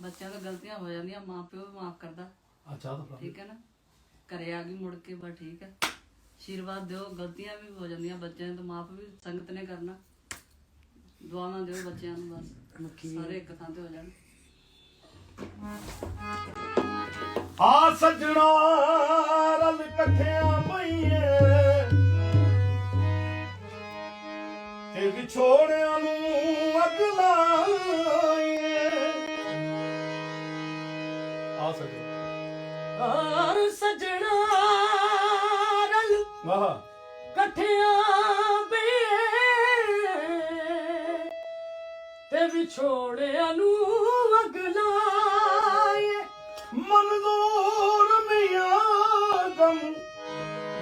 ਬੱਚਿਆਂ ਤੋਂ ਗਲਤੀਆਂ ਹੋ ਜਾਂਦੀਆਂ ਮਾਂ ਪਿਓ ਵੀ ਮਾਫ ਕਰਦਾ। ਅੱਛਾ ਤਾਂ ਠੀਕ ਹੈ ਨਾ? ਘਰੇ ਆ ਗਈ ਮੁੜ ਕੇ ਬਸ ਠੀਕ ਹੈ। ਆਸ਼ੀਰਵਾਦ ਦਿਓ ਗਲਤੀਆਂ ਵੀ ਹੋ ਜਾਂਦੀਆਂ ਬੱਚਿਆਂ ਤੋਂ ਮਾਫ ਵੀ ਸੰਗਤ ਨੇ ਕਰਨਾ। ਦੁਆਵਾਂ ਦਿਓ ਬੱਚਿਆਂ ਨੂੰ ਬਸ ਸਾਰੇ ਇੱਕ ਥਾਂ ਤੇ ਹੋ ਜਾਣ। ਆ ਸੱਜਣਾ ਰਲ ਇਕੱਠਿਆਂ ਪਈਏ। ਤੇ ਵਿਛੋੜਿਆਂ ਨੂੰ ਅੱਗ ਆ ਸੱਜਣਾ ਆ ਸਜਣਾ ਰਲ ਆਹ ਇਕੱਠਿਆਂ ਬਈਏ ਤੇ ਵਿਛੋੜਿਆਂ ਨੂੰ ਅੱਗ ਲਾਏ। ਮਨਜ਼ੂਰ ਮੀਆਂ ਗਮ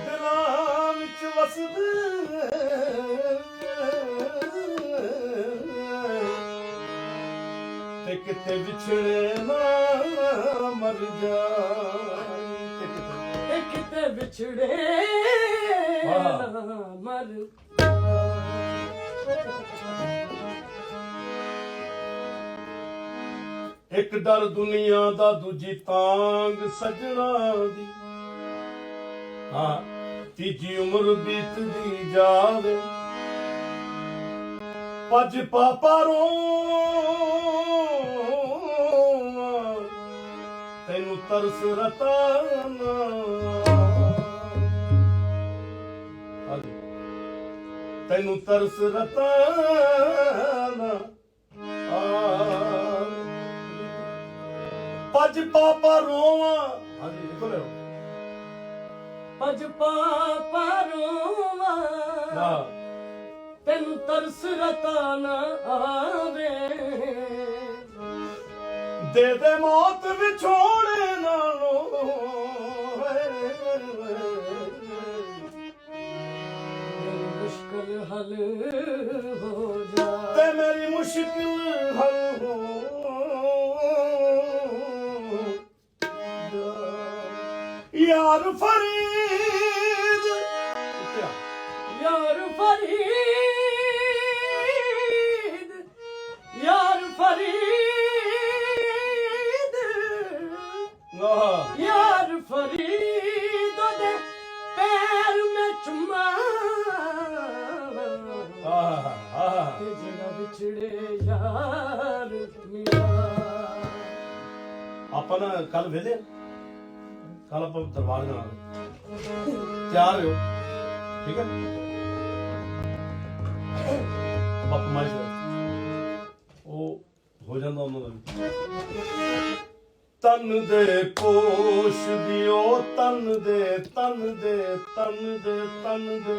ਦਿਲਾਂ ਵਿੱਚ ਵਸਦੇ। ਤੇ ਕਿਤੇ ਵਿਛੜੇ ਨਾ ਮਰ ਜਾਏ। ਤੇ ਕਿਤੇ ਤੇ ਵਿਛੜੇ। ਨਾ ਮਰ ਇੱਕ ਡਰ ਦੁਨੀਆ ਦਾ ਦੂਜੀ ਤਾਂਗ ਸਜਣਾ ਦੀ। ਹਾਂ ਤੀਜੀ ਉਮਰ ਬੀਤਦੀ ਜਾਵੇ। ਪਜ ਪਾਪਾ ਰੋ ਤੈਨੂੰ ਤਰਸ ਰਤਾਨਾ ਤੈਨੂੰ ਤਰਸ ਰਤਾਨਾ ਪਜ ਪਾਪਾ ਰੋਵਾਂ। ਹਾਂਜੀ ਲਿਖੋ ਲਿਓ। ਪਜ ਪਾਪਾ ਰੋਵਾ। ਤੈਨੂੰ ਤਰਸ ਰਤਾ ਨਾ ਆਵੇ। ਦੇ ਦੇ ਮੌਤ ਵਿਛੋੜੇ ਨਾਲੋਂ ਮੇਰੀ ਮੁਸ਼ਕਲ ਹੱਲ ਹੋ ਜਾ ਤੇ ਮੇਰੀ ਮੁਸ਼ਕਿਲ ਹੱਲ ਤੇ ਜਿਹੜਾ ਵਿਛੜੇ ਯਾਰ ਮੇਰਾ ਆਪਾਂ ਨਾ ਕੱਲ ਵੇਲੇ ਕੱਲ ਆਪਾਂ ਦਰਬਾਰ ਜਾਣਾ। ਤਿਆਰ ਹੋ। ਠੀਕ ਹੈ ਬਾਪੂ ਮਾਈ ਉਹ ਹੋ ਜਾਂਦਾ ਉਹਨਾਂ ਦਾ ਤਨ ਦੇ ਪੋਸ਼ ਦਿਓ ਤਨ ਦੇ ਤਨ ਦੇ ਤਨ ਦੇ ਤਨ ਦੇ।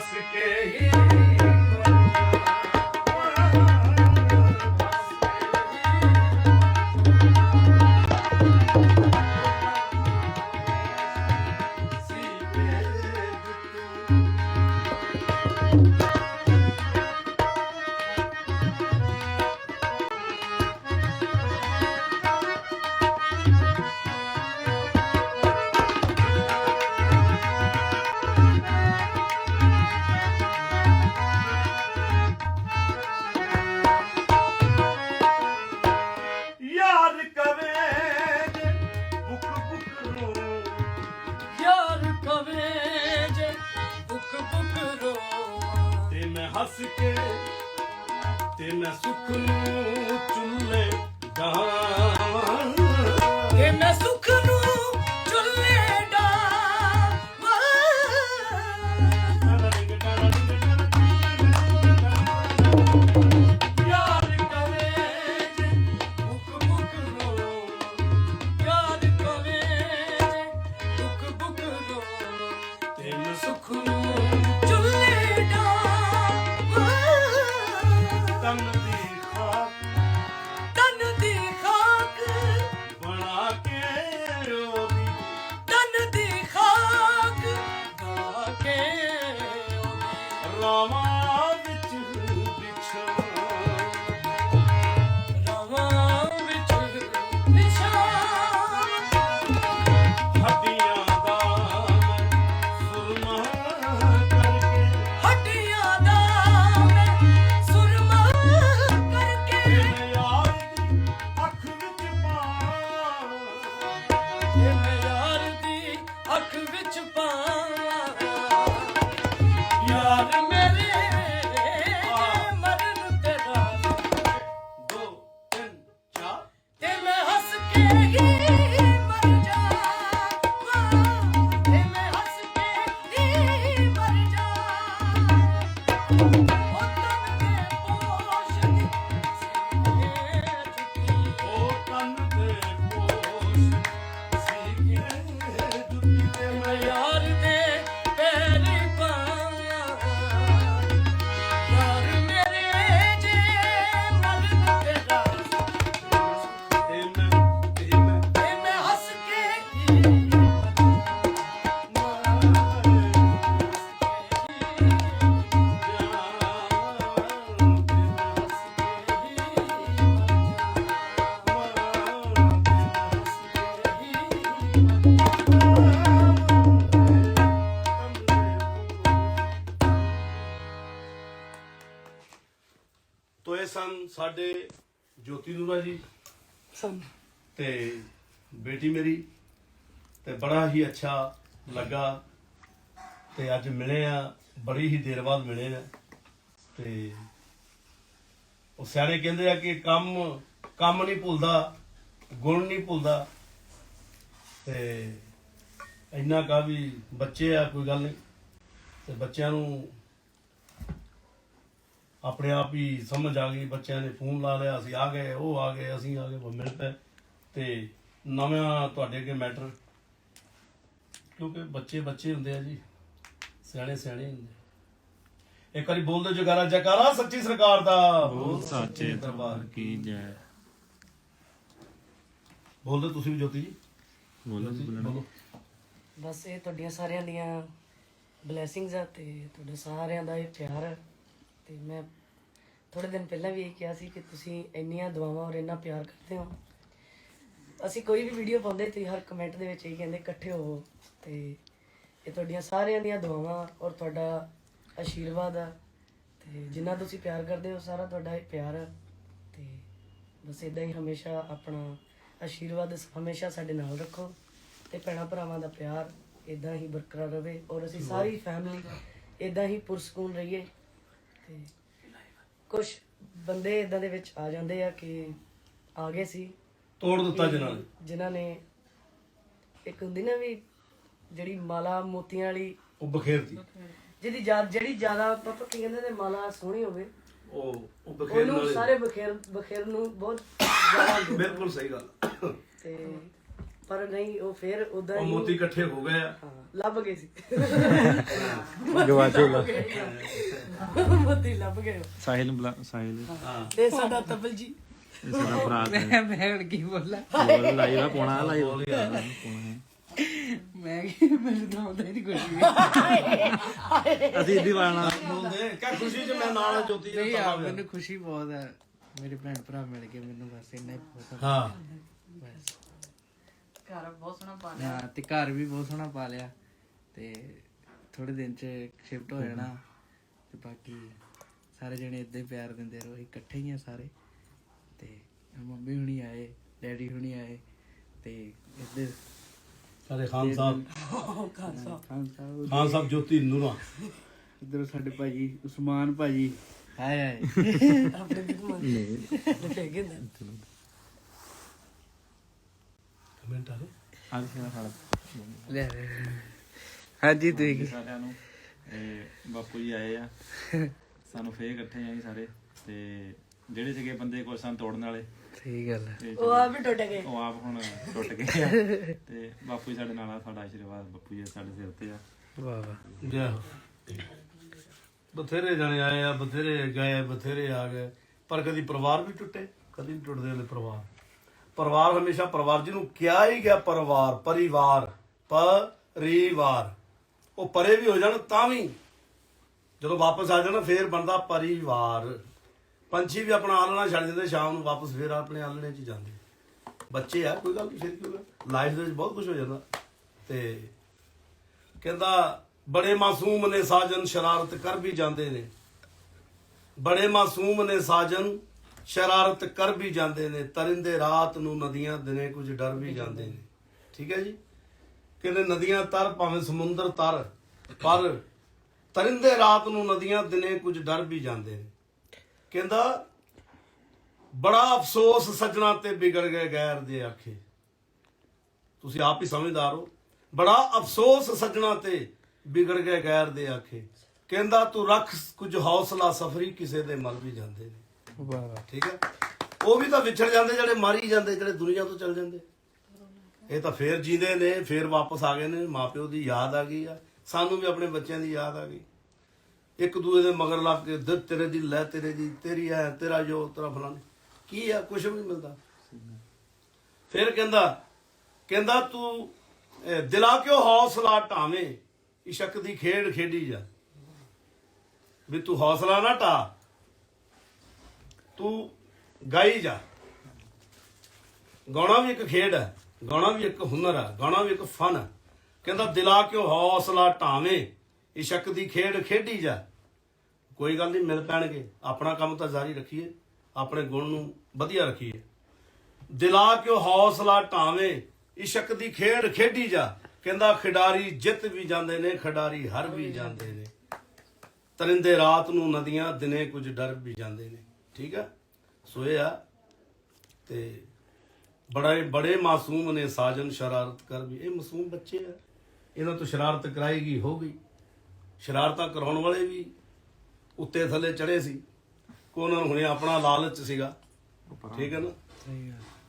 ਤੇ ਮੈਂ ਹੱਸ ਕੇ ਤੇ ਮੈਂ ਸੁਖ ਨੂੰ ਚੁੱਲੇ ਦਾਵਾਂ ਤੇ ਮੈਂ ਸੁਖ ਨੂੰ ਜੋਤੀ ਨੂਰਾ ਜੀ ਸਨ ਤੇ ਬੇਟੀ ਮੇਰੀ ਤੇ ਬੜਾ ਹੀ ਅੱਛਾ ਲੱਗਾ। ਤੇ ਅੱਜ ਮਿਲੇ ਆ ਬੜੀ ਹੀ ਦੇਰ ਬਾਅਦ ਮਿਲੇ ਆ। ਤੇ ਉਹ ਸਿਆਣੇ ਕਹਿੰਦੇ ਆ ਕਿ ਕੰਮ ਕੰਮ ਨਹੀਂ ਭੁੱਲਦਾ ਗੁਣ ਨਹੀਂ ਭੁੱਲਦਾ। ਤੇ ਇੰਨਾ ਕਾ ਵੀ ਬੱਚੇ ਆ ਕੋਈ ਗੱਲ ਨਹੀਂ। ਤੇ ਬੱਚਿਆਂ ਨੂੰ ਆਪਣੇ ਆਪ ਹੀ ਸਮਝ ਆ ਗਈ ਬੱਚਿਆਂ ਨੇ ਫੋਨ ਲਾ ਲਿਆ ਅਸੀਂ ਆ ਗਏ ਉਹ ਆ ਗਏ ਅਸੀਂ ਆ ਗਏ ਉਹ ਮਿਲ ਪਏ। ਤੇ ਨਵਾਂ ਤੁਹਾਡੇ ਅੱਗੇ ਮੈਟਰ ਕਿਉਂਕਿ ਬੱਚੇ ਬੱਚੇ ਹੁੰਦੇ ਆ ਜੀ ਸਿਆਣੇ ਸਿਆਣੇ ਹੁੰਦੇ। ਇੱਕ ਵਾਰੀ ਬੋਲ ਦਿਓ ਜਗਾਰਾ ਜਕਾਰਾ ਸੱਚੀ ਸਰਕਾਰ ਦਾ। ਬੋਲ ਸਾਚੇ ਦਰਬਾਰ ਕੀ ਜੈ। ਬੋਲ ਦਿਓ ਤੁਸੀਂ ਵੀ ਜੋਤੀ ਜੀ। ਬੋਲੋ ਜੀ ਬੋਲਣਾ ਬੋਲੋ। ਬਸ ਇਹ ਤੁਹਾਡੀਆਂ ਸਾਰਿਆਂ ਦੀਆਂ ਬਲੇਸਿੰਗਸ ਆ ਤੇ ਤੁਹਾਡੇ ਸਾਰਿਆਂ ਦਾ ਇਹ ਪਿਆਰ ਆ। ਤੇ ਮੈਂ ਥੋੜੇ ਦਿਨ ਪਹਿਲਾਂ ਵੀ ਇਹ ਕਿਹਾ ਸੀ ਕਿ ਤੁਸੀਂ ਇੰਨੀਆਂ ਦੁਆਵਾਂ ਔਰ ਇੰਨਾ ਪਿਆਰ ਕਰਦੇ ਹੋ। ਅਸੀਂ ਕੋਈ ਵੀ ਵੀਡੀਓ ਪਾਉਂਦੇ ਤੇ ਹਰ ਕਮੈਂਟ ਦੇ ਵਿੱਚ ਇਹ ਕਹਿੰਦੇ ਇਕੱਠੇ ਹੋਵੋ ਤੇ ਇਹ ਤੁਹਾਡੀਆਂ ਸਾਰਿਆਂ ਦੀਆਂ ਦੁਆਵਾਂ ਔਰ ਤੁਹਾਡਾ ਆਸ਼ੀਰਵਾਦ ਆ। ਤੇ ਜਿੰਨਾ ਤੁਸੀਂ ਪਿਆਰ ਕਰਦੇ ਹੋ ਸਾਰਾ ਤੁਹਾਡਾ ਇਹ ਪਿਆਰ ਆ। ਤੇ ਬਸ ਇਦਾਂ ਹੀ ਹਮੇਸ਼ਾ ਆਪਣਾ ਆਸ਼ੀਰਵਾਦ ਹਮੇਸ਼ਾ ਸਾਡੇ ਨਾਲ ਰੱਖੋ। ਤੇ ਭੈਣਾਂ ਭਰਾਵਾਂ ਦਾ ਪਿਆਰ ਇਦਾਂ ਹੀ ਬਰਕਰਾਰ ਰਵੇ ਔਰ ਅਸੀਂ ਸਾਰੀ ਫੈਮਿਲੀ ਇਦਾਂ ਹੀ ਪੁਰਸਕੂਨ ਰਹੀਏ। ਤੇ ਕੁਝ ਬੰਦੇ ਇਦਾਂ ਦੇ ਵਿੱਚ ਆ ਜਾਂਦੇ ਆ ਕਿ ਆ ਗਏ ਸੀ। ਤੋੜ ਦਿੱਤਾ ਜਿਨ੍ਹਾਂ ਨੇ। ਜਿਨ੍ਹਾਂ ਨੇ ਇੱਕ ਹੁੰਦੀ ਨਾ ਵੀ ਜਿਹੜੀ ਮਾਲਾ ਮੋਤੀਆਂ ਵਾਲੀ ਉਹ ਬਖੇਰਤੀ। ਜਿਹਦੀ ਜ਼ਿਆ- ਜਿਹੜੀ ਜ਼ਿਆਦਾ ਪਾਪਾ ਕੀ ਕਹਿੰਦੇ ਨੇ ਮਾਲਾ ਸੋਹਣੀ ਹੋਵੇ ਉਹ ਉਹ ਉਹਨੂੰ ਸਾਰੇ ਬਖੇਰ ਬਖੇਰ ਨੂੰ ਬਹੁਤ ਜ਼ਿਆਦਾ ਹੁੰਦੇ। ਬਿਲਕੁਲ ਸਹੀ ਗੱਲ। ਤੇ ਪਰ ਨਹੀਂ ਉਹ ਫਿਰ ਉਦਾਂ ਉਹ ਹੀ ਮੋਤੀ ਇਕੱਠੇ ਹੋ ਗਏ ਆ। ਹਾਂ, ਲੱਭ ਗਏ ਸੀ। ਗਵਾਚੋ ਲਾ ਮੋਤੀ ਲੱਭ ਗਏ ਉਹ। ਸਾਹਿਲ ਨੂੰ ਬੁਲਾ ਸਾਹਿਲ। ਹਾਂ। ਤੇ ਸਾਡਾ ਤਬਲ ਜੀ। ਇਹ ਸਾਡਾ ਭਰਾ ਹੈ ਮੈਂ ਕੀ ਬੋਲਾਂ? ਬੋਲ ਲਾਈਵ ਆ ਪੋਣਾ ਲਾਈਵ ਪੋਣਾ। ਹੈ ਮੈਂ ਕੀ ਮੈਨੂੰ ਤਾਂ ਆਉਂਦਾ ਹੀ ਨਹੀਂ ਕੁਝ ਵੀ। ਅਸੀਂ ਇੱਦੀ ਵਾਣਾ ਬੋਲਦੇ ਕਾ ਖੁਸ਼ੀ ਚ ਮੈਂ ਨਾਲ ਜੋਤੀ ਜੀ ਨਹੀਂ ਦਾ ਆ ਮੈਨੂੰ ਖੁਸ਼ੀ ਬਹੁਤ ਹੈ ਮੇਰੇ ਭੈਣ ਭਰਾ ਮਿਲ ਗਏ ਮੈਨੂੰ ਬਸ ਇੰਨਾ ਹੀ ਬਹੁਤ ਆ। ਹਾਂ। ਬਸ। ਘਰ ਬਹੁਤ ਸੋਹਣਾ ਪਾ ਲਿਆ। ਹਾਂ ਤੇ ਘਰ ਵੀ ਬਹੁਤ ਸੋਹਣਾ ਪਾ ਲਿਆ। ਤੇ ਥੋੜੇ ਦਿਨ ਚ ਸ਼ਿਫਟ ਹੋ ਜਾਣਾ। ਤੇ ਬਾਕੀ ਸਾਰੇ ਜਣੇ ਇਦਾਂ ਹੀ ਪਿਆਰ ਦਿੰਦੇ ਰਹੋ ਅਸੀਂ ਇਕੱਠੇ ਹੀ ਆ ਸਾਰੇ। ਤੇ ਮੰਮੀ ਹੁਣੀ ਆਏ ਡੈਡੀ ਹੁਣੀ ਆਏ ਤੇ ਇੱਧਰ ਸਾਡੇ ਖਾਨ ਸਾਹਿਬ। ਖਾਨ ਸਾਹਿਬ। ਖਾਨ ਸਾਹਿਬ ਜੋਤੀ ਨੂਰਾ। ਇੱਧਰ ਸਾਡੇ ਭਾਜੀ ਉਸਮਾਨ ਭਾਜੀ। ਹਾਏ ਹਾਏ। ਆਪਣੇ ਦੀ ਘੁਮਾ ਫੇਕ ਹੁੰਦਾ ਕਮੈਂਟ ਆ ਰਹੇ? ਲੈ ਲੈ। ਹਾਂਜੀ ਤੁਸੀਂ ਸਾਰਿਆਂ ਨੂੰ। ਬਾਪੂ ਜੀ ਆਏ ਆ। ਸਾਨੂੰ ਫੇਰ ਇਕੱਠੇ ਆਏ ਸਾਰੇ ਤੇ ਜਿਹੜੇ ਸੀਗੇ ਬੰਦੇ ਕੋਲ ਸਨ ਤੋੜਨ ਵਾਲੇ। ਸਹੀ ਗੱਲ ਹੈ ਤੇ ਉਹ ਆ ਵੀ ਟੁੱਟ ਗਏ। ਉਹ ਆਪ ਹੁਣ ਟੁੱਟ ਗਏ ਆ। ਤੇ ਬਾਪੂ ਜੀ ਸਾਡੇ ਨਾਲ ਆ ਸਾਡਾ ਆਸ਼ੀਰਵਾਦ ਬਾਪੂ ਜੀ ਸਾਡੇ ਸਿਰ ਤੇ ਆ। ਵਾਹ ਵਾਹ। ਜੈ। ਹੋ। ਬਥੇਰੇ ਜਣੇ ਆਏ ਆ ਬਥੇਰੇ ਗਏ ਬਥੇਰੇ ਆ ਗਏ। ਪਰ ਕਦੀ ਪਰਿਵਾਰ ਵੀ ਟੁੱਟੇ ਕਦੀ ਨਹੀਂ ਟੁੱਟਦੇ ਨੇ ਪਰਿਵਾਰ। ਪਰਿਵਾਰ ਹਮੇਸ਼ਾ ਪਰਿਵਾਰ ਜਿਹਨੂੰ ਕਿਹਾ ਹੀ ਗਿਆ ਪਰਿਵਾਰ ਪਰਿਵਾਰ ਪਰਿਵਾਰ। ਉਹ ਪਰੇ ਵੀ ਹੋ ਜਾਣ, ਤਾਂ ਵੀ। ਜਦੋਂ ਵਾਪਸ ਆ ਜਾਣਾ, ਫੇਰ ਬਣਦਾ ਪਰਿਵਾਰ। ਪੰਛੀ ਵੀ ਆਪਣਾ ਆਲਣਾ ਛੱਡ ਦਿੰਦੇ, ਸ਼ਾਮ ਨੂੰ ਵਾਪਸ ਫੇਰ ਆਪਣੇ ਆਲਣੇ 'ਚ ਜਾਂਦੇ। ਬੱਚੇ ਆ, ਕੋਈ ਗੱਲ ਨਹੀਂ ਫਿਰ ਕੀ ਲਾਈਫ ਦੇ ਵਿੱਚ ਬਹੁਤ ਕੁਝ ਹੋ ਜਾਂਦਾ। ਤੇ ਕਹਿੰਦਾ, ਬੜੇ ਮਾਸੂਮ ਨੇ ਸਾਜਨ, ਸ਼ਰਾਰਤ ਕਰ ਵੀ ਜਾਂਦੇ ਨੇ। ਬੜੇ ਮਾਸੂਮ ਨੇ ਸਾਜਨ, ਸ਼ਰਾਰਤ ਕਰ ਵੀ ਜਾਂਦੇ ਨੇ। ਤਰਿੰਦੇ ਰਾਤ ਨੂੰ ਨਦੀਆਂ ਦਿਨੇ ਕੁਝ ਡਰ ਵੀ ਜਾਂਦੇ ਨੇ। ਠੀਕ ਹੈ ਜੀ? ਕਹਿੰਦੇ ਨਦੀਆਂ ਤਰ ਭਾਵੇਂ ਸਮੁੰਦਰ ਤਰ ਪਰ ਤਰਿੰਦੇ ਰਾਤ ਨੂੰ ਨਦੀਆਂ ਦਿਨੇ ਕੁਝ ਡਰ ਵੀ ਜਾਂਦੇ ਨੇ। ਕਹਿੰਦਾ ਬੜਾ ਅਫਸੋਸ ਸਜਣਾ ਤੇ ਵਿਗੜ ਗਏ ਗੈਰ ਦੇ ਆਖੇ। ਤੁਸੀਂ ਆਪ ਹੀ ਸਮਝਦਾਰ ਹੋ। ਬੜਾ ਅਫਸੋਸ ਸੱਜਣਾ ਤੇ ਵਿਗੜ ਗਏ ਗੈਰ ਦੇ ਆਖੇ। ਕਹਿੰਦਾ ਤੂੰ ਰੱਖ ਕੁਝ ਹੌਸਲਾ ਸਫਰੀ ਕਿਸੇ ਦੇ ਮਰ ਵੀ ਜਾਂਦੇ ਨੇ। ਵਾਹ ਵਾਹ। ਠੀਕ ਹੈ? ਉਹ ਵੀ ਤਾਂ ਵਿਛੜ ਜਾਂਦੇ ਜਿਹੜੇ ਮਾਰੀ ਜਾਂਦੇ ਜਿਹੜੇ ਦੁਨੀਆ ਤੋਂ ਚਲ ਜਾਂਦੇ। ਇਹ ਤਾਂ ਫੇਰ ਜੀਂਦੇ ਨੇ ਫੇਰ ਵਾਪਸ ਆ ਗਏ ਨੇ ਮਾਪਿਓ ਦੀ ਯਾਦ ਆ ਗਈ ਆ। ਸਾਨੂੰ ਵੀ ਆਪਣੇ ਬੱਚਿਆਂ ਦੀ ਯਾਦ ਆ ਗਈ। ਇੱਕ ਦੂਏ ਦੇ ਮਗਰ ਲੱਗ ਕੇ ਦਿੱਤ ਤੇਰੇ ਦੀ ਲੈ ਤੇਰੇ ਦੀ ਤੇਰੀ ਹੈ ਤੇਰਾ ਜੋ ਤੇਰਾ ਫਲਾਣੇ। ਕੀ ਆ? ਕੁਝ ਵੀ ਨਹੀਂ ਮਿਲਦਾ। ਫਿਰ ਕਹਿੰਦਾ ਕਹਿੰਦਾ ਤੂੰ ਅਹ, ਦਿਲਾ ਕਿਉਂ ਹੌਸਲਾ ਢਾਵੇਂ ਇਸ਼ਕ ਦੀ ਖੇਡ ਖੇਡੀ ਜਾ। ਵੀ ਤੂੰ ਹੌਸਲਾ ਨਾ ਢਾ। ਤੂੰ ਗਾਈ ਜਾ। ਗਾਉਣਾ ਵੀ ਇੱਕ ਖੇਡ ਹੈ ਗਾਉਣਾ ਵੀ ਇੱਕ ਹੁਨਰ ਆ ਗਾਉਣਾ ਵੀ ਇੱਕ ਫਨ ਹੈ ਕਹਿੰਦਾ ਦਿਲਾ ਕਿਉਂ ਹੌਸਲਾ ਢਾਵੇਂ ਇਸ਼ਕ ਦੀ ਖੇਡ ਖੇਡੀ ਜਾ। ਕੋਈ ਗੱਲ ਨਹੀਂ, ਮਿਲ ਪੈਣਗੇ। ਆਪਣਾ ਕੰਮ ਤਾਂ ਜਾਰੀ ਰੱਖੀਏ, ਆਪਣੇ ਗੁਣ ਨੂੰ ਵਧੀਆ ਰੱਖੀਏ। ਦਿਲਾ ਕਿਉਂ ਹੌਸਲਾ ਢਾਵੇਂ ਇਸ਼ਕ ਦੀ ਖੇਡ ਖੇਡੀ ਜਾ। ਕਹਿੰਦਾ ਖਿਡਾਰੀ ਜਿੱਤ ਵੀ ਜਾਂਦੇ ਨੇ, ਖਿਡਾਰੀ ਹਰ ਵੀ ਜਾਂਦੇ ਨੇ। ਤਰਿੰਦੇ ਰਾਤ ਨੂੰ ਨਦੀਆਂ, ਦਿਨੇ ਕੁਝ ਡਰ ਵੀ ਜਾਂਦੇ ਨੇ। ਠੀਕ ਹੈ ਸੋ ਇਹ ਆ। ਤੇ ਬੜੇ ਬੜੇ ਮਾਸੂਮ ਨੇ ਸਾਜਨ ਸ਼ਰਾਰਤ ਕਰ ਵੀ ਇਹ ਮਾਸੂਮ ਬੱਚੇ ਆ। ਇਹਨਾਂ ਤੋਂ ਸ਼ਰਾਰਤ ਕਰਾਏਗੀ ਹੋ ਗਈ। ਸ਼ਰਾਰਤਾਂ ਕਰਾਉਣ ਵਾਲੇ ਵੀ ਉੱਤੇ ਥੱਲੇ ਚੜੇ ਸੀ। ਕੋ ਉਹਨਾਂ ਨੂੰ ਹੁਣੇ ਆਪਣਾ ਲਾਲਚ ਸੀਗਾ। ਠੀਕ ਹੈ ਨਾ?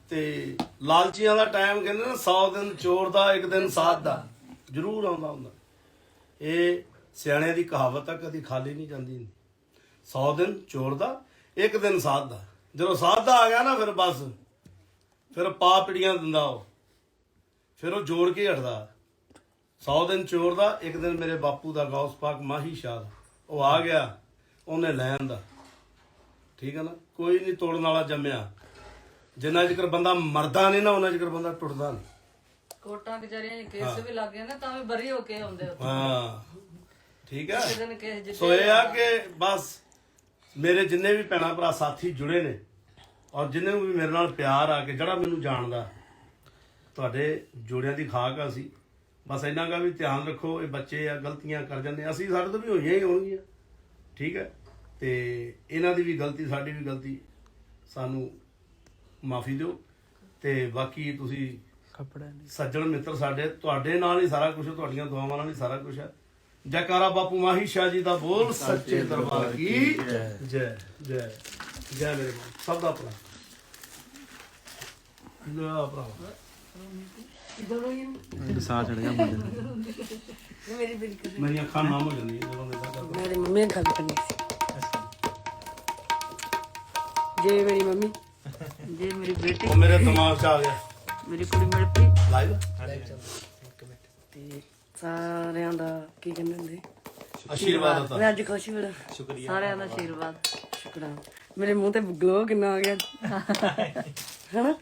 ਤੇ ਲਾਲਚੀਆਂ ਦਾ ਟਾਈਮ ਕਹਿੰਦੇ ਨਾ 100 ਦਿਨ ਚੋਰ ਦਾ ਇੱਕ ਦਿਨ ਸਾਧ ਦਾ। ਜ਼ਰੂਰ ਆਉਂਦਾ ਹੁੰਦਾ। ਇਹ ਸਿਆਣਿਆਂ ਦੀ ਕਹਾਵਤ ਆ ਕਦੀ ਖਾਲੀ ਨਹੀਂ ਜਾਂਦੀ। 100 ਦਿਨ ਚੋਰ ਦਾ ਇੱਕ ਦਿਨ ਸਾਧ ਦਾ। ਜਦੋਂ ਸਾਧ ਦਾ ਆ ਗਿਆ ਨਾ ਫਿਰ ਬਸ ਫਿਰ ਪਾ ਪਿੜੀਆਂ ਦਿੰਦਾ ਉਹ। ਫਿਰ ਉਹ ਜੋੜ ਕੇ ਹਟਦਾ। 100 ਦਿਨ ਚੋਰ ਦਾ ਇੱਕ ਦਿਨ ਮੇਰੇ ਬਾਪੂ ਦਾ ਗੌਸ ਪਾਕ ਮਾਹੀ ਸ਼ਾਹ ਦਾ। ਉਹ ਆ ਗਿਆ ਉਹਨੇ ਲੈਣ ਦਾ ਠੀਕ ਹੈ ਨਾ? ਕੋਈ ਨਹੀਂ ਤੋੜਨ ਵਾਲਾ ਜੰਮਿਆ। ਜਿੰਨਾ ਚਿਰ ਬੰਦਾ ਮਰਦਾ ਨਹੀਂ ਨਾ ਉਹਨਾਂ ਚਿਰ ਬੰਦਾ ਟੁੱਟਦਾ ਨਹੀਂ। ਕੋਟਾਂ ਕਚਹਿਰੀਆਂ 'ਚ ਕੇਸ ਵੀ ਲੱਗ ਜਾਂਦੇ ਤਾਂ ਵੀ ਬਰੀ ਹੋ ਕੇ ਆਉਂਦੇ ਉੱਥੇ। ਹਾਂ। ਠੀਕ ਹੈ ਸੋ ਇਹ ਆ। ਕਿ ਬਸ ਮੇਰੇ ਜਿੰਨੇ ਵੀ ਭੈਣਾ ਭਰਾ ਸਾਥੀ ਜੁੜੇ ਨੇ ਔਰ ਜਿੰਨੇ ਵੀ ਮੇਰੇ ਨਾਲ ਪਿਆਰ ਆ ਕੇ ਜਿਹੜਾ ਮੈਨੂੰ ਜਾਣਦਾ ਤੁਹਾਡੇ ਜੋੜਿਆਂ ਦੀ ਖਾਕ ਆ ਸੀ ਬਸ ਇੰਨਾ ਕਾ ਵੀ ਧਿਆਨ ਰੱਖੋ ਇਹ ਬੱਚੇ ਆ ਗਲਤੀਆਂ ਕਰ ਜਾਂਦੇ ਅਸੀਂ ਸਾਡੇ ਤੋਂ ਵੀ ਹੋਈਆਂ ਹੀ ਹੋਣਗੀਆਂ ਠੀਕ ਹੈ? ਤੇ ਇਹਨਾਂ ਦੀ ਵੀ ਗਲਤੀ ਸਾਡੀ ਵੀ ਗਲਤੀ ਸਾਨੂੰ ਮਾਫੀ ਦਿਓ। ਤੇ ਬਾਕੀ ਤੁਸੀਂ ਕੱਪੜਾ ਨਹੀਂ। ਸੱਜਣ ਮਿੱਤਰ ਸਾਡੇ ਤੁਹਾਡੇ ਨਾਲ ਹੀ ਸਾਰਾ ਕੁਝ ਤੁਹਾਡੀਆਂ ਦੁਆਵਾਂ ਨਾਲ ਹੀ ਸਾਰਾ ਕੁਝ ਹੈ ਜੈਕਾਰਾ ਬਾਪੂ ਮਾਹੀ ਸ਼ਾਹ ਜੀ ਦਾ ਬੋਲ ਸੱਚੇ ਦਰਬਾਰ ਕੀ? ਜੈ ਜੈ। ਜੈ ਮੇਰੇ ਮਾਂ ਸਭ ਦਾ ਭਲਾ। ਲੈ ਭਰਾ। ਦੋਨੋਂ ਹੀ ਸਾਹ ਚੜ ਗਿਆ ਮੁੰਡੇ ਨੂੰ। ਮੇਰੀ ਬਿਲ ਕਰ ਮੇਰੀਆਂ ਅੱਖਾਂ ਨਾਮ ਹੋ ਜਾਂਦੀਆਂ ਜਦੋਂ ਦੇ ਸਾਡਾ ਮੇਰੀ ਮੰਮੀ ਨਾਲ ਗੱਲ ਕਰਨੀ ਸੀ। ਜੇ ਮੇਰੀ ਮੰਮੀ ਜੇ ਮੇਰੀ ਬੇਟੀ। ਉਹ ਮੇਰੇ ਦਿਮਾਗ 'ਚ ਆ ਗਿਆ। ਮੇਰੀ ਕੁੜੀ ਮਿਲ ਪਈ ਲਾਈਵ ਤੇ ਸਾਰਿਆਂ ਦਾ ਕੀ ਕਹਿੰਦੇ ਹੁੰਦੇ? ਆਸ਼ੀਰਵਾਦ ਮੈਂ ਅੱਜ ਖੁਸ਼ ਬੜਾ ਸ਼ੁਕਰੀਆ। ਸਾਰਿਆਂ ਦਾ ਆਸ਼ੀਰਵਾਦ। ਸ਼ੁਕਰਾ ਮੇਰੇ ਮੂੰਹ ਤੇ ਗਲੋ ਕਿੰਨਾ ਆ ਗਿਆ। ਹਨਾ?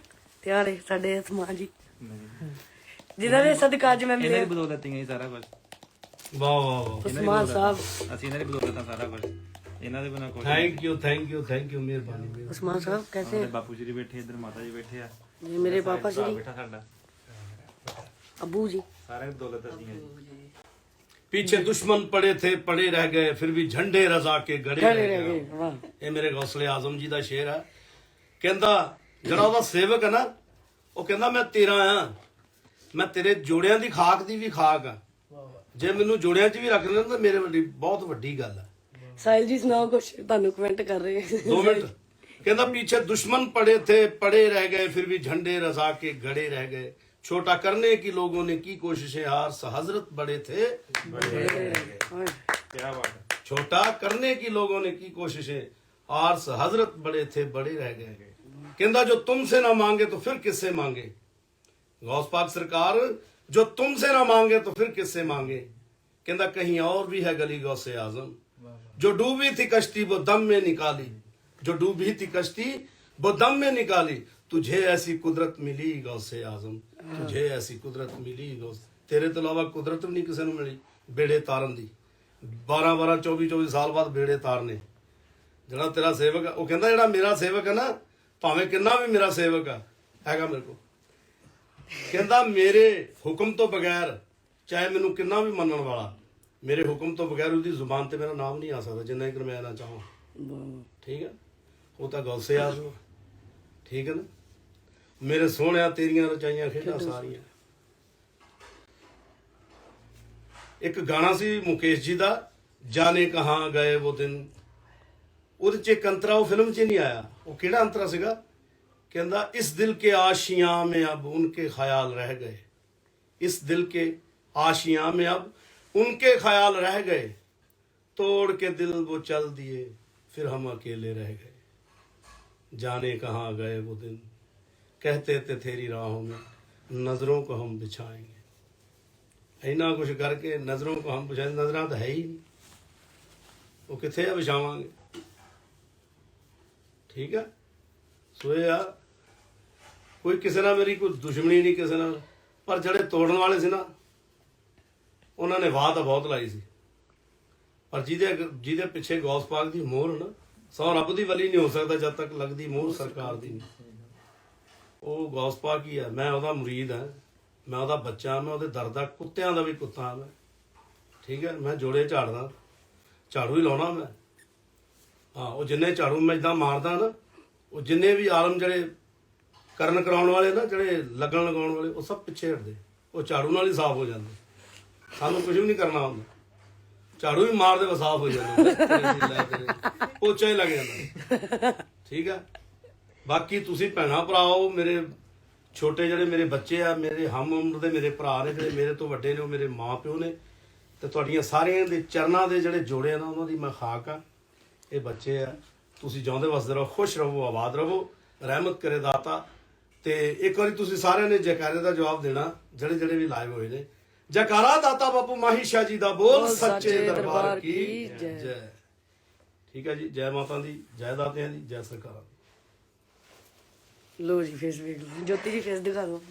ਤੇ ਆਲੇ ਸਾਡੇ ਸਮਾਜੀ ਜਿਨ੍ਹਾਂ ਦੇ ਸਦਕਾ ਅੱਜ ਮੈਂ ਇਹਨਾਂ ਦੀ ਮਿਲੇ ਬਦੌਲਤ ਹੈ ਸਾਰਾ ਕੁਝ ਵਾਹ ਵਾਹ ਵਾਹ। ਉਸਮਾਨ ਸਾਹਿਬ। ਅਸੀਂ ਇਹਨਾਂ ਦੀ ਬਦੌਲਤ ਆ ਸਾਰਾ ਕੁਝ ਇਹਨਾਂ ਦੇ ਬਿਨਾ ਕੁਝ ਨਹੀਂ। Thank you thank you thank you ਮਿਹਰਬਾਨੀ ਮਿਹਰਬਾਨੀ। ਉਸਮਾਨ ਸਾਹਿਬ ਕੈਸੇ? ਬਾਪੂ ਜੀ ਬੈਠੇ ਇੱਧਰ ਮਾਤਾ ਜੀ ਬੈਠੇ ਆ। ਜੀ ਮੇਰੇ ਪਾਪਾ ਜੀ ਬੈਠਾ ਸਾਡਾ। ਅਬੂ ਜੀ। ਸਾਰੇ ਬਦੌਲਤ ਅਸੀਂ ਹਾਂ ਜੀ पीछे दुश्मन पड़े थे पड़े रह गए फिर भी झंडे रजा के गड़े ਗੜੇ रह ਰਹਿ गए ਗਏ ਵਾਹ ਇਹ ਮੇਰੇ ਗੌਸਲੇ ਆਜ਼ਮ ਜੀ ਦਾ ਸ਼ੇਰ ਹੈ ਕਹਿੰਦਾ ਜਿਹੜਾ ਉਹਦਾ ਸੇਵਕ ਹੈ ਨਾ ਉਹ ਕਹਿੰਦਾ ਮੈਂ ਤੇਰਾ ਆ ਮੈਂ ਤੇਰੇ ਜੋੜਿਆਂ ਦੀ ਖਾਕ ਦੀ ਵੀ ਖਾਕ ਆ ਜੇ ਮੈਨੂੰ ਜੋੜਿਆਂ 'ਚ ਵੀ ਰੱਖ ਲੈਣ ਤਾਂ ਮੇਰੇ ਵੱਡੀ ਬਹੁਤ ਵੱਡੀ ਗੱਲ ਹੈ ਸਾਹਿਲ ਜੀ ਸੁਣਾਓ ਕੁਛ ਤੁਹਾਨੂੰ ਕਮੈਂਟ ਕਰ ਰਹੇ दो मिनट कहना पीछे दुश्मन पड़े थे पड़े रह गए फिर भी झंडे रजा के गड़े रह गए छोटा करने की लोगों ने की कोशिशें हार हजरत बड़े थे क्या बात है छोटा करने की लोगों ने की कोशिशें आर्स हजरत बड़े थे बड़े रह गए कहना जो तुमसे ना मांगे तो फिर किससे मांगे गौस पाक सरकार जो तुमसे ना मांगे तो फिर किससे मांगे कहना कहीं और भी है गली गौसे आजम जो डूबी थी कश्ती वो दम में निकाली जो डूबी थी कश्ती वो दम में निकाली तुझे ऐसी कुदरत मिली गौसे आजम तुझे ऐसी कुदरत मिली गौस ਤੇਰੇ ਤੋਂ ਇਲਾਵਾ ਕੁਦਰਤ ਵੀ ਨਹੀਂ ਕਿਸੇ ਨੂੰ ਮਿਲੀ ਬੇੜੇ ਤਾਰਨ ਦੀ 12 12 24 24 ਸਾਲ ਬਾਅਦ ਬੇੜੇ ਤਾਰਨੇ ਜਿਹੜਾ ਤੇਰਾ ਸੇਵਕ ਆ ਉਹ ਕਹਿੰਦਾ ਜਿਹੜਾ ਮੇਰਾ ਸੇਵਕ ਹੈ ਨਾ ਭਾਵੇਂ ਕਿੰਨਾ ਵੀ ਮੇਰਾ ਸੇਵਕ ਆ ਹੈਗਾ ਮੇਰੇ ਕੋਲ ਕਹਿੰਦਾ ਮੇਰੇ ਹੁਕਮ ਤੋਂ ਬਗੈਰ ਚਾਹੇ ਮੈਨੂੰ ਕਿੰਨਾ ਵੀ ਮੰਨਣ ਵਾਲਾ ਮੇਰੇ ਹੁਕਮ ਤੋਂ ਬਗੈਰ ਉਹਦੀ ਜ਼ੁਬਾਨ ਤੇ ਮੇਰਾ ਨਾਮ ਨਹੀਂ ਆ ਸਕਦਾ ਜਿੰਨਾ ਕਿ ਮੈਂ ਨਾ ਚਾਹਾਂ ਵਾਹ ਠੀਕ ਹੈ ਉਹ ਤਾਂ ਗੌਸੇ ਆਜ਼ਮ ਆ। ਠੀਕ ਹੈ ਨਾ ਮੇਰੇ ਸੋਹਣਿਆ ਤੇਰੀਆਂ ਰਚਾਈਆਂ ਖੇਡਾਂ ਸਾਰੀਆਂ। ਇੱਕ ਗਾਣਾ ਸੀ ਮੁਕੇਸ਼ ਜੀ ਦਾ ਜਾਣੇ ਕਹਾਂ ਗਏ ਉਹ ਦਿਨ। ਉਹਦੇ ਚ ਇੱਕ ਅੰਤਰਾ ਉਹ ਫਿਲਮ ਚ ਨਹੀਂ ਆਇਆ। ਉਹ ਕਿਹੜਾ ਅੰਤਰਾ ਸੀਗਾ? ਕਹਿੰਦਾ ਇਸ ਦਿਲ ਕੇ ਆਸ਼ੀਆਂ ਮੇ ਅਬ ਉਨਕੇ ਖਿਆਲ ਰਹਿ ਗਏ। ਇਸ ਦਿਲ ਕੇ ਆਸ਼ੀਆਂ ਮੇ ਅਬ ਉਨਕੇ ਖਿਆਲ ਰਹਿ ਗਏ। ਤੋੜ ਕੇ ਦਿਲ ਉਹ ਚਲ ਦਿਏ ਫਿਰ ਹਮ ਅਕੇਲੇ ਰਹਿ ਗਏ। ਜਾਣੇ ਕਹਾਂ ਗਏ ਉਹ ਦਿਨ। ਕਹਤੇ ਤੇ ਤੇਰੀ ਰਾਹੋਂ ਮੇ ਨਜ਼ਰੋਂ ਕੋ ਹਮ ਵਿਛਾਏਂਗੇ। ਇੰਨਾ ਕੁਛ ਕਰਕੇ ਨਜ਼ਰੋਂ ਕੋ ਹਮ ਵਿਛਾਏ ਨਜ਼ਰਾਂ ਤਾਂ ਹੈ ਹੀ ਨਹੀਂ। ਉਹ ਕਿੱਥੇ ਆ ਵਿਛਾਵਾਂਗੇ? ਠੀਕ ਹੈ ਸੋ ਕੋਈ ਕਿਸੇ ਨਾਲ ਮੇਰੀ ਕੋਈ ਦੁਸ਼ਮਣੀ ਨਹੀਂ ਕਿਸੇ ਨਾਲ ਪਰ ਜਿਹੜੇ ਤੋੜਨ ਵਾਲੇ ਸੀ ਨਾ ਉਹਨਾਂ ਨੇ ਵਾਹ ਤਾਂ ਬਹੁਤ ਲਾਈ ਸੀ। ਪਰ ਜਿਹਦੇ ਜਿਹਦੇ ਪਿੱਛੇ ਗੌਸ ਪਾਕ ਦੀ ਮੋਹਰ ਨਾ ਸੌ ਰੱਬ ਦੀ ਵਲੀ ਨਹੀਂ ਹੋ ਸਕਦਾ ਜਦ ਤੱਕ ਲੱਗਦੀ ਮੋਹਰ ਸਰਕਾਰ ਦੀ ਨਹੀਂ। ਉਹ ਗੌਸ ਪਾਕ ਹੀ ਆ? ਮੈਂ ਉਹਦਾ ਮੁਰੀਦ ਹਾਂ ਮੈਂ ਉਹਦਾ ਬੱਚਾ, ਮੈਂ ਉਹਦੇ ਦਰ ਦਾ ਕੁੱਤਿਆਂ ਦਾ ਵੀ ਕੁੱਤਾ ਮੈਂ। ਠੀਕ ਹੈ ਮੈਂ ਜੋੜੇ ਝਾੜਦਾ। ਝਾੜੂ ਹੀ ਲਾਉਣਾ ਮੈਂ। ਹਾਂ, ਉਹ ਜਿੰਨੇ ਝਾੜੂ ਮੈਂ ਇਦਾਂ ਮਾਰਦਾ ਨਾ, ਉਹ ਜਿੰਨੇ ਵੀ ਆਲਮ ਜਿਹੜੇ ਕਰਨ ਕਰਾਉਣ ਵਾਲੇ ਨਾ, ਜਿਹੜੇ ਲੱਗਣ ਲਗਾਉਣ ਵਾਲੇ, ਉਹ ਸਭ ਪਿੱਛੇ ਹਟਦੇ। ਉਹ ਝਾੜੂ ਨਾਲ ਹੀ ਸਾਫ਼ ਹੋ ਜਾਂਦੇ। ਸਾਨੂੰ ਕੁਝ ਵੀ ਨਹੀਂ ਕਰਨਾ ਹੁੰਦਾ। ਝਾੜੂ ਹੀ ਮਾਰਦੇ ਵਾ ਸਾਫ਼ ਹੋ ਜਾਂਦਾ। ਪੋਚਾ ਹੀ ਲੱਗ ਜਾਂਦਾ। ਠੀਕ ਆ? ਬਾਕੀ ਤੁਸੀਂ ਭੈਣਾ ਭਰਾਓ ਮੇਰੇ ਛੋਟੇ ਜਿਹੜੇ ਮੇਰੇ ਬੱਚੇ ਆ ਮੇਰੇ ਹਮ ਉਮਰ ਦੇ ਮੇਰੇ ਭਰਾ ਨੇ ਜਿਹੜੇ ਮੇਰੇ ਤੋਂ ਵੱਡੇ ਨੇ ਉਹ ਮੇਰੇ ਮਾਂ ਪਿਓ ਨੇ ਤੇ ਤੁਹਾਡੀਆਂ ਸਾਰਿਆਂ ਦੇ ਚਰਨਾਂ ਦੇ ਜਿਹੜੇ ਜੋੜੇ ਆ ਨਾ ਉਹਨਾਂ ਦੀ ਮੈਂ ਖਾਕ ਆ। ਇਹ ਬੱਚੇ ਆ। ਤੁਸੀਂ ਜਿਉਂਦੇ ਵਸਦੇ ਰਹੋ ਖੁਸ਼ ਰਹੋ ਆਬਾਦ ਰਹੋ ਰਹਿਮਤ ਕਰੇ ਦਾਤਾ। ਤੇ ਇੱਕ ਵਾਰੀ ਤੁਸੀਂ ਸਾਰਿਆਂ ਨੇ ਜੈਕਾਰੇ ਦਾ ਜਵਾਬ ਦੇਣਾ ਜਿਹੜੇ ਜਿਹੜੇ ਵੀ ਲਾਈਵ ਹੋਏ ਨੇ। ਜੈਕਾਰਾ ਦਾਤਾ ਬਾਪੂ ਮਾਹੀ ਸ਼ਾਹ ਜੀ ਦਾ ਬੋਲ ਬੋਲ ਸੱਚੇ ਦਰਬਾਰ ਕੀ ਜੈ। ਠੀਕ ਹੈ ਜੀ ਜੈ ਮਾਤਾ ਦੀ ਜੈ ਦਾਤਿਆਂ ਦੀ ਜੈ ਸਰਕਾਰਾਂ ਦੀ। ਲੋ ਜੀ ਫੇਸ ਵੇਖ ਲਓ। ਜੋਤੀ ਜੀ ਫੇਸ ਦਿਖਾ ਦਿਓ।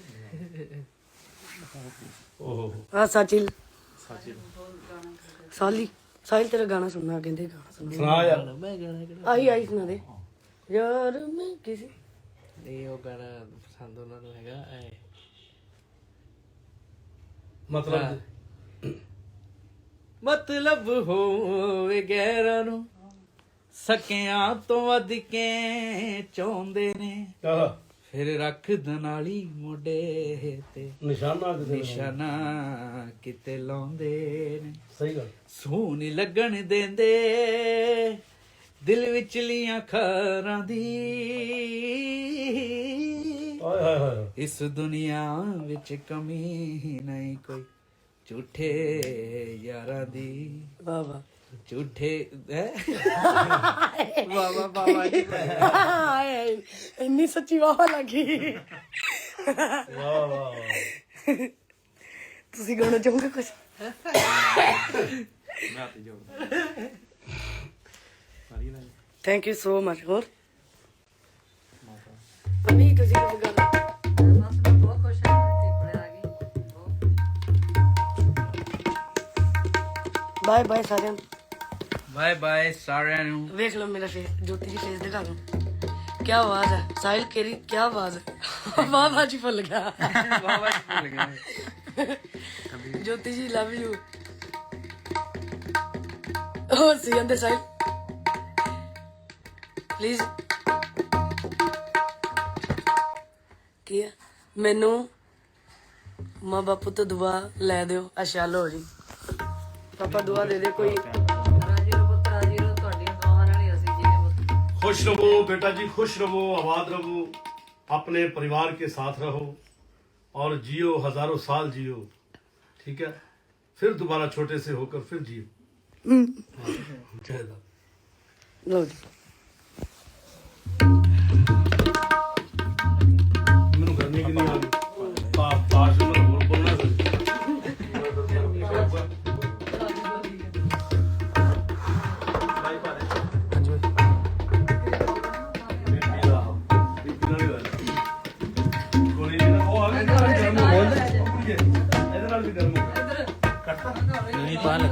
ਓਹੋ। ਆ ਸਾਚਿਲ। ਸਾਲੀ। ਸਾਹਿਲ ਤੇਰਾ ਗਾਣਾ ਸੁਣਨਾ ਕਹਿੰਦੇ ਗਾਣਾ ਸੁਣਾ ਸੁਣਾ ਯਾਰ। ਮੈਂ ਗਾਣਾ ਕਿਹੜਾ ਆਈ ਆਈ ਸੁਣਾ ਦੇ। ਯਾਰ ਮੈਂ ਕਿਸੇ ਨਹੀਂ ਉਹ ਗਾਣਾ ਪਸੰਦ ਉਹਨਾਂ ਨੂੰ ਹੈਗਾ ਐ। ਮਤਲਬ? ਮਤਲਬ ਹੋਵੇ ਗੈਰਾਂ ਨੂੰ। ਸਕਿਆਂ ਤੋਂ ਵੱਧ ਕੇ ਚਾਹੁੰਦੇ ਨੇ। ਆਹ। ਫਿਰ ਰੱਖ ਦਨਾਲੀ ਮੋਢੇ ਤੇ। ਨਿਸ਼ਾਨਾ ਦਾ। ਨਿਸ਼ਾਨਾ ਕਿਤੇ ਲਾਉਂਦੇ ਨੇ। ਸਹੀ ਗੱਲ। ਸੋਹਣ ਲੱਗਣ ਦਿੰਦੇ ਦਿਲ ਵਿਚਲੀਆਂ ਖਾਰਾਂ ਦੀ। ਆਏ ਹਾਏ ਹਾਏ। ਇਸ ਦੁਨੀਆ ਵਿੱਚ ਕਮੀ ਨਹੀਂ ਕੋਈ ਝੂਠੇ ਯਾਰਾਂ ਦੀ। ਵਾਹ ਵਾਹ। ਝੂਠੇ ਹੈ? ਬਾਬਾ ਬਾਬਾ ਜੀ। ਆਏ, ਇੰਨੀ ਸੱਚੀ ਵਾਹ ਲੱਗੀ। ਵਾਹ ਵਾਹ। ਤੁਸੀਂ ਗਾਣਾ ਚਾਹੋਗੇ ਕੁਝ ਮੈਂ ਸਾਰੀ ਨਾਲ ਥੈਂਕ ਯੂ ਸੋ ਮਚ ਹੋਰ? ਅਮੀ ਤੁਸੀਂ ਕੁਝ ਗਾਣਾ ਬਾਏ ਬਾਏ ਸਾਰਿਆਂ ਨੂੰ। ਬਾਏ ਬਾਏ ਸਾਰਿਆਂ ਨੂੰ। ਵੇਖ ਲਓ ਮੇਰਾ ਫੇਸ ਜੋਤੀ ਜੀ ਫੇਸ ਦਿਖਾ ਦਿਓ। ਕੀ ਆਵਾਜ਼ ਹੈ ਸਾਹਿਲ ਕੇਰੀ ਕੀ ਆਵਾਜ਼ ਹੈ ਵਾਹ ਵਾਹ ਜੀ ਫੁੱਲ ਗਿਆ। ਜੀ ਜੋਤੀ ਜੀ ਲਵ ਯੂ ਉਹ ਸੀ ਅੰਦਰ ਸਾਹਿਲ? ਪਲੀਜ਼ ਕੀ ਆ? ਮੈਨੂੰ ਮਾਂ ਬਾਪੂ ਤੋਂ ਦੁਆ ਲੈ ਦਿਓ ਅਸ਼ਾ ਲੋ ਜੀ। ਪਾਪਾ ਦੁਆ ਦੇ ਦੇ ਕੋਈ खुश रहो बेटा जी खुश रहो आबाद रहो अपने परिवार के साथ रहो और जियो हजारों साल जियो ठीक है फिर दोबारा छोटे से होकर फिर जियो हाँ, जय राम। ਲੋ ਜੀ ਮੈਨੂੰ ਕਰਨੀ ਕਿ ਨਹੀਂ ਆ ਉਹ ਆ ਗਿਆ